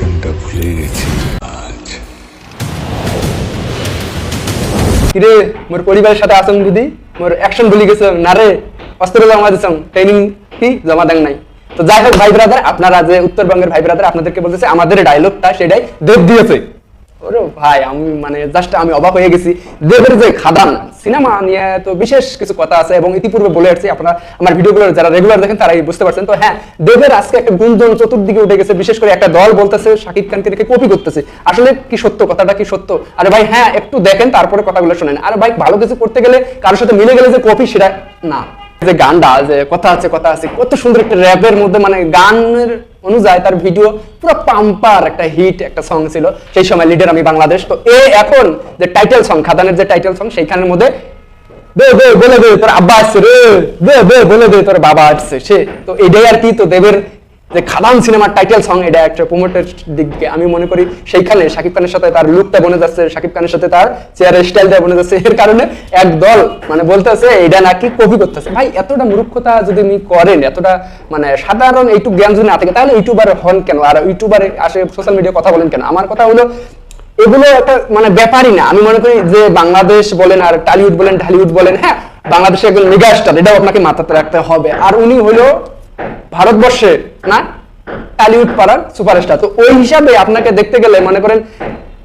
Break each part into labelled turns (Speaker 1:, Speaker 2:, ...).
Speaker 1: অ্যাকশনটা ভুলে গেছি। আজ।
Speaker 2: কিরে, মোর পরিবারের সাথে আসাম দিদি? মোর অ্যাকশন ভুলে গেছে। না রে, অস্ত্র জমা দিছাম ট্রেনিং কি? জমা দেন নাই। তো যাই হোক, ভাই ব্রাদার আপনারা যে উত্তরবঙ্গের ভাই ব্রাদার আপনাদেরকে বলতেছে, আমাদের ডায়লগটা সেটাই দেব দিয়েছে। ওরে ভাই, আমি মানে জাস্ট আমি অবাক হয়ে গেছি। দেবের যে খাদান, সিনেমা নিয়ে তো বিশেষ কিছু কথা আছে এবং ইতিপূর্বে বলে আসছি আমার ভিডিওগুলো যারা রেগুলার দেখেন, তারাই বুঝতে পারছেন। তো হ্যাঁ দেবের আজকে একটা গুঞ্জন চতুর্দিকে উঠে গেছে, বিশেষ করে একটা দল বলতেছে, শাকিব খানকে রেখে কপি করতেছে। আসলে কি সত্য, কথাটা কি সত্য? আরে ভাই হ্যাঁ একটু দেখেন, তারপরে কথাগুলো শোনেন। আর ভাই, ভালো কিছু করতে গেলে কারোর সাথে মিলে গেলে যে কপি, সেটা না। যে গানটা, যে কথা আছে কথা আছে, কত সুন্দর একটা র্যাপের মধ্যে মানে গানের অনুযায়ী তার ভিডিও পুরো পাম্পার একটা হিট একটা সং ছিল। সেই সময় লিডার আমি বাংলাদেশ। তো এ এখন যে টাইটেল সং খাদানের যে টাইটেল সং সেইখানের মধ্যে দে দে, বলে দে, তোর আব্বা আসছে রে। দে দে, বলে দে, তোর বাবা আসছে, সে। তো এটাই আর কি, তো দেবের যে খাদান সিনেমার টাইটেল সং এটা একটা প্রমোটের দিক থেকে আমি মনে করি, সেইখানে শাকিব খানের সাথে তার লুকটা বনে যাচ্ছে, শাকিব খানের সাথে তার চেয়ারের স্টাইলটা বনে যাচ্ছে। এর কারণে এক দল মানে বলতেছে, এটা নাকি কপি করতেছে? ভাই, এতটা মূর্খতা যদি আপনি করেন, এতটা মানে সাধারণ এইটুকু জ্ঞান যদি না থাকে, তাহলে ইউটিউবার হন কেন? আর ইউটিউবারে আসে সোশ্যাল মিডিয়া কথা বলেন কেন? আমার কথা হলো, এগুলো একটা মানে ব্যাপারই না। আমি মনে করি যে বাংলাদেশ বলেন আর টালিউড বলেন, ঢালিউড বলেন হ্যাঁ বাংলাদেশে একজন মেগা স্টার এটাও আপনাকে মাথাতে রাখতে হবে। আর উনি হলো ভারতবর্ষের না? টালিউড পাড়ার সুপারস্টার তো ওই হিসাবে আপনাকে দেখতে গেলে মনে করেন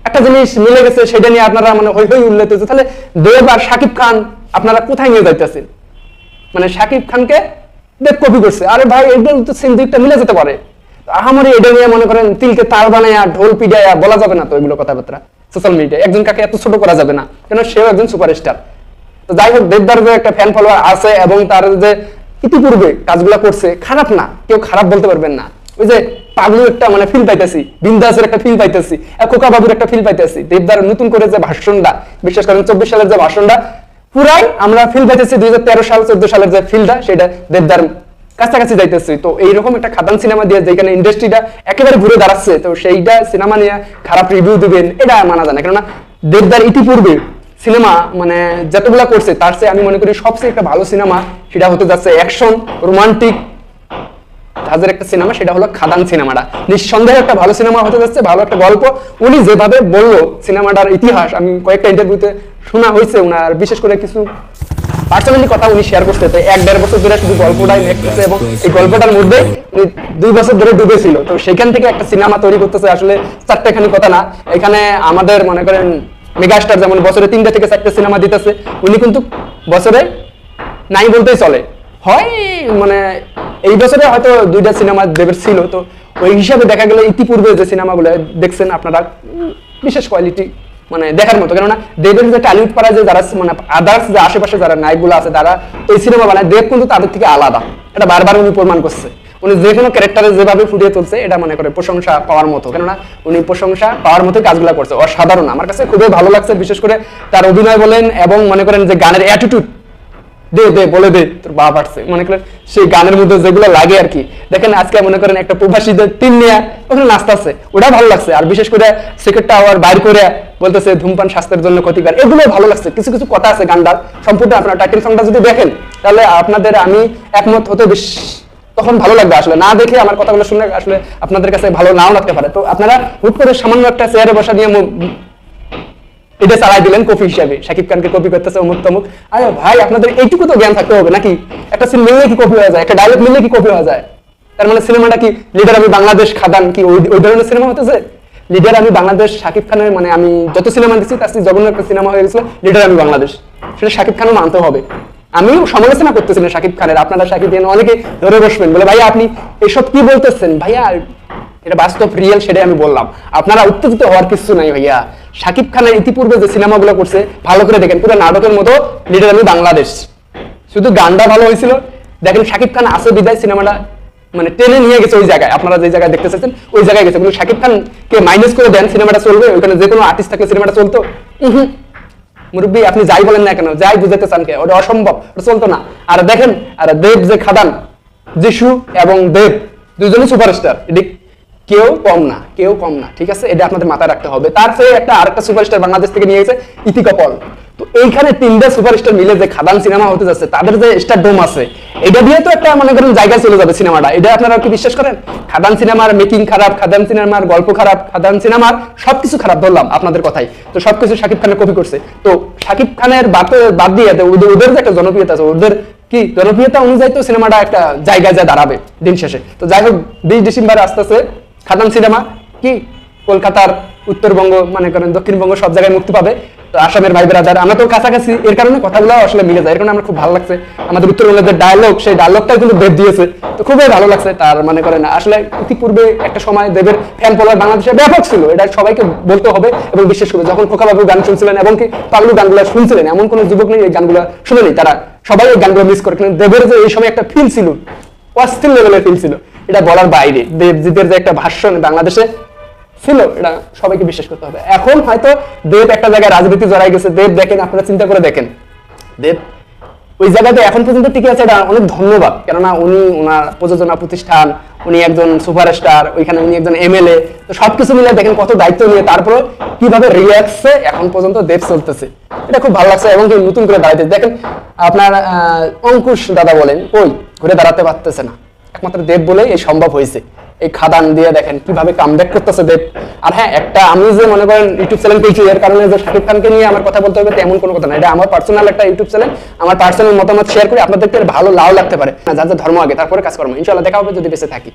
Speaker 2: একটা জিনিস মিলে গেছে, সেটা নিয়ে আপনারা মানে উল্লেখ তাহলে দেব আর খান, আপনারা কোথায় নিয়ে যাইতেছেন? মানে খানকে দেব কপি করছে। আরে ভাই তো মিলে যেতে পারে। এটা নিয়ে মনে করেন তিলকে তার বানায়া, ঢোল পিডায়া বলা যাবে না তো এগুলো কথাবার্তা সোশ্যাল মিডিয়ায় একজন কাকে এত ছোট করা যাবে না, কেন সেও একজন সুপারস্টার তো যাই হোক, দেবদার যে একটা ফ্যান ফলোয়ার আছে এবং তার যে ইতিপূর্বে কাজগুলো করছে, খারাপ না, কেউ খারাপ বলতে পারবেন না। ওই যে পাগলু একটা মানে ফিল পাইতেছি, বিন্দাসের একটা ফিল পাইতেছি খোকা বাবুর একটা ফিল পাইতেছি, দেবদার নতুন করে যে ভাষণটা বিশেষ করে চব্বিশ সালের যে ভাষণটা, পুরাই আমরা ফিল পাইতেছি দুই সাল, চোদ্দ সালের যে ফিলটা সেটা দেবদার কাছাকাছি যাইতেছি। তো এইরকম একটা খাদান সিনেমা দিয়ে যেখানে ইন্ডাস্ট্রিটা একেবারে ঘুরে দাঁড়াচ্ছে, তো সেইটা সিনেমা নিয়ে খারাপ রিভিউ দিবেন, এটা মানা যায় না। কেননা দেবদার ইতিপূর্বে সিনেমা মানে যতগুলা করছে, তার চেয়ে আমি মনে করি সবচেয়ে একটা ভালো সিনেমা সেটা হতে যাচ্ছে অ্যাকশন রোমান্টিক তাদের একটা সিনেমা, সেটা হলো খাদান সিনেমাটা। নিঃসন্দেহে একটা ভালো সিনেমা হতে যাচ্ছে, ভালো একটা গল্প। উনি যেভাবে বলল সিনেমাটার ইতিহাস, আমি কয়েকটা ইন্টারভিউতে শোনা হয়েছে ওনার বিশেষ করে কিছু পার্সোনালি কথা উনি শেয়ার করতে তো এক দেড় বছর ধরে শুধু গল্পটাই লিখতেছে এবং এই গল্পটার মধ্যে উনি দুই বছর ধরে ডুবেছিল। তো সেখান থেকে একটা সিনেমা তৈরি করতেছে, আসলে চারটেখানি কথা না। এখানে আমাদের মনে করেন মেগাস্টার যেমন বছরে তিনটা থেকে চারটে সিনেমা দিতেছে, উনি কিন্তু বছরে নাই বলতেই চলে। হয় মানে এই বছরে হয়তো দুইটা সিনেমা দেবের ছিল, তো ওই হিসাবে দেখা গেলে ইতিপূর্বে যে সিনেমাগুলো দেখছেন আপনারা, বিশেষ কোয়ালিটি মানে দেখার মতো। কেননা দেবের যে টালিউড পাড়া যে যারা মানে আদার্স যে আশেপাশে যারা নায়কগুলো আছে, তারা এই সিনেমা বানায়, দেব কিন্তু তাদের থেকে আলাদা। এটা বারবার উনি প্রমাণ করছে। উনি যে কোনো ক্যারেক্টারে যেভাবে ফুটিয়ে তুলছে, এটা মনে করে প্রশংসা পাওয়ার মতো। কেননা উনি প্রশংসা পাওয়ার মতোই কাজগুলো করছে। অসাধারণ। আমার কাছে খুবই ভালো লাগছে, বিশেষ করে তার অভিনয় বলেন এবং মনে করেন যে গানের অ্যাটিটিউড দে দে, বলে দে, তোর মনে করেন সেই গানের মধ্যে যেগুলো লাগে আর কি। দেখেন আজকে মনে করেন একটা প্রবাসীদের তিন ওখানে নাচতেছে ওটা ভালো লাগছে। আর বিশেষ করে আবার বাইর করে বলতেছে ধূমপান স্বাস্থ্যের জন্য ক্ষতিকর। এগুলো ভালো লাগছে। কিছু কিছু কথা আছে গানটার। সম্পূর্ণ আপনার টাইটেল সংটা যদি দেখেন, তাহলে আপনাদের আমি একমত হতে বেশ তখন ভালো লাগবে আসলে। না দেখে আমার কথাগুলো শুনে আসলে আপনাদের কাছে ভালো নাও লাগতে পারে। তো আপনারা হুট করে সামান্য একটা চেয়ারে বসা দিয়ে এটা চালাই দিলেন কপি হিসাবে। শাকিব খানকে কপি করতেছে অমুক তমুক। আরে ভাই, আপনাদের এইটুকু তো জ্ঞান থাকতে হবে নাকি? একটা সিন মিললে কি কপি হয়ে যায়? একটা ডায়লগ মিললে কি কপি হয়ে যায়? তার মানে সিনেমাটা কি লিডার আমি বাংলাদেশ খাদান কি ওই ধরনের সিনেমা হতেছে? লিডার আমি বাংলাদেশ, শাকিব খানের মানে আমি যত সিনেমা দেখছি, তার জঘন্য সিনেমা হয়ে গেছিল লিডার আমি বাংলাদেশ। সেটা শাকিব খানও মানতে হবে। আমিও সমালোচনা করতেছি না শাকিব খানের, আপনারা শাকিব খান অনেকে ধরে বসবেন, বলে, ভাইয়া, আপনি এসব কি বলতেছেন? ভাইয়া, এটা বাস্তব রিয়েল সেটাই আমি বললাম। আপনারা উত্তেজিত হওয়ার কিছু নাই ভাইয়া। শাকিব খানের ইতিপূর্বে যে সিনেমাগুলো করছে, ভালো করে দেখেন, পুরো নাটকের মতো লিডার আমি বাংলাদেশ। শুধু গানটা ভালো হয়েছিল। দেখেন শাকিব খান আছে বিদায় সিনেমাটা মানে টেনে নিয়ে গেছে ওই জায়গায়। আপনারা যে জায়গায় দেখতে চাচ্ছেন ওই জায়গায় গেছে। কিন্তু শাকিব খান কে মাইনাস করে দেন, সিনেমাটা চলবে, ওইখানে যে কোনো আর্টিস্ট থাকলে সিনেমাটা চলতো। মুরব্বী, আপনি যাই বলেন না কেন, যাই বুঝাতে চান কে, ওটা অসম্ভব, ওটা চলতো না। আর দেখেন, আর দেব যে খাদান, যিশু এবং দেব দুজনই সুপারস্টার এটি কেউ কম না, কেউ কম না, ঠিক আছে? এটা আপনাদের মাথায় রাখতে হবে। তার চেয়ে একটা আরেকটা সুপারস্টার বাংলাদেশ থেকে নিয়ে গেছে ইতিকা পল তো এইখানে তিনটা সুপারস্টার মিলে যে খাদান সিনেমা হতে যাচ্ছে, তাদের যে স্টার ডোম আছে, এটা দিয়ে তো একটা মনে করেন জায়গায় চলে যাবে সিনেমাটা। এটা আপনারা কি বিশ্বাস করেন? খাদান সিনেমার মেকিং খারাপ, খাদান সিনেমার গল্প খারাপ, খাদান সিনেমার সবকিছু খারাপ, ধরলাম আপনাদের কথাই। তো সবকিছু শাকিব খানের কপি করছে। তো শাকিব খানের বাদ বাদ দিয়ে ওদের যে একটা জনপ্রিয়তা আছে, ওদের কি জনপ্রিয়তা অনুযায়ী তো সিনেমাটা একটা জায়গায় যা দাঁড়াবে দিন শেষে। তো যাই হোক, বিশ ডিসেম্বর আসতেছে খাদান সিনেমা কি কলকাতার উত্তরবঙ্গ মানে করেন দক্ষিণবঙ্গ সব জায়গায় মুক্তি পাবে। তো আসামের ভাই ব্রাদার আমরা তো কাছাকাছি, এর কারণে কথাগুলো আসলে মিলে যায়, এর কারণে আমার খুব ভালো লাগছে। আমাদের উত্তরবঙ্গের যে ডায়লগ সেই ডায়লগটা কিন্তু দেব দিয়েছে। তো খুবই ভালো লাগছে তার মানে করেন, আসলে ইতিপূর্বে একটা সময় দেবের ফ্যান ফলোয়ার বাংলাদেশে ব্যাপক ছিল, এটা সবাইকে বলতে হবে এবং বিশেষ করে যখন খোকা বাবু গান শুনছিলেন এবং কি পাগলু গানগুলো শুনছিলেন, এমন কোনো যুবক নেই এই গানগুলো শুনেনি। তারা সবাই এই গানগুলো মিস করে, কিন্তু দেবের যে এই সময় একটা ফিল ছিল, অস্থির লেভেলের ফিল ছিল। এটা বলার বাইরে। দেবজিতের যে একটা ভাষণ বাংলাদেশে ছিল, এটা সবাইকে বিশ্বাস করতে হবে। এখন হয়তো দেব একটা জায়গায় রাজনীতি জড়াই গেছে, দেব দেখেন, আপনারা চিন্তা করে দেখেন। দেব ওই জায়গাতে এখন পর্যন্ত টিকে আছে, এটা অনেক ধন্যবাদ। কেননা উনি ওনার প্রযোজনা প্রতিষ্ঠান, উনি একজন সুপারস্টার, ওইখানে উনি একজন এমএলএ। তো সবকিছু মিলে দেখেন কত দায়িত্ব নিয়ে তারপরে কীভাবে রিল্যাক্সে এখন পর্যন্ত দেব চলতেছে। এটা খুব ভালো লাগছে এবং নতুন করে দাঁড়াইতে দেখেন, আপনার অঙ্কুশ দাদা বলেন, ওই, ঘুরে দাঁড়াতে পারতেছে না। একমাত্র দেব বলেই এই সম্ভব হয়েছে। এই খাদান দিয়ে দেখেন কীভাবে কামব্যাক করতেছে দেব। আর হ্যাঁ একটা আমি যে মনে করেন ইউটিউব চ্যানেল পেয়েছি, এর কারণে যে শাকিব খানকে নিয়ে আমার কথা বলতে হবে তেমন কোনো কথা না। এটা আমার পার্সোনাল একটা ইউটিউব চ্যানেল আমার পার্সোনাল মতামত শেয়ার করে আপনাদেরকে ভালো লাভ লাগতে পারে। যার যা ধর্ম আগে, তারপরে কাজ করব ইনশাল্লাহ দেখা হবে যদি বেঁচে থাকি.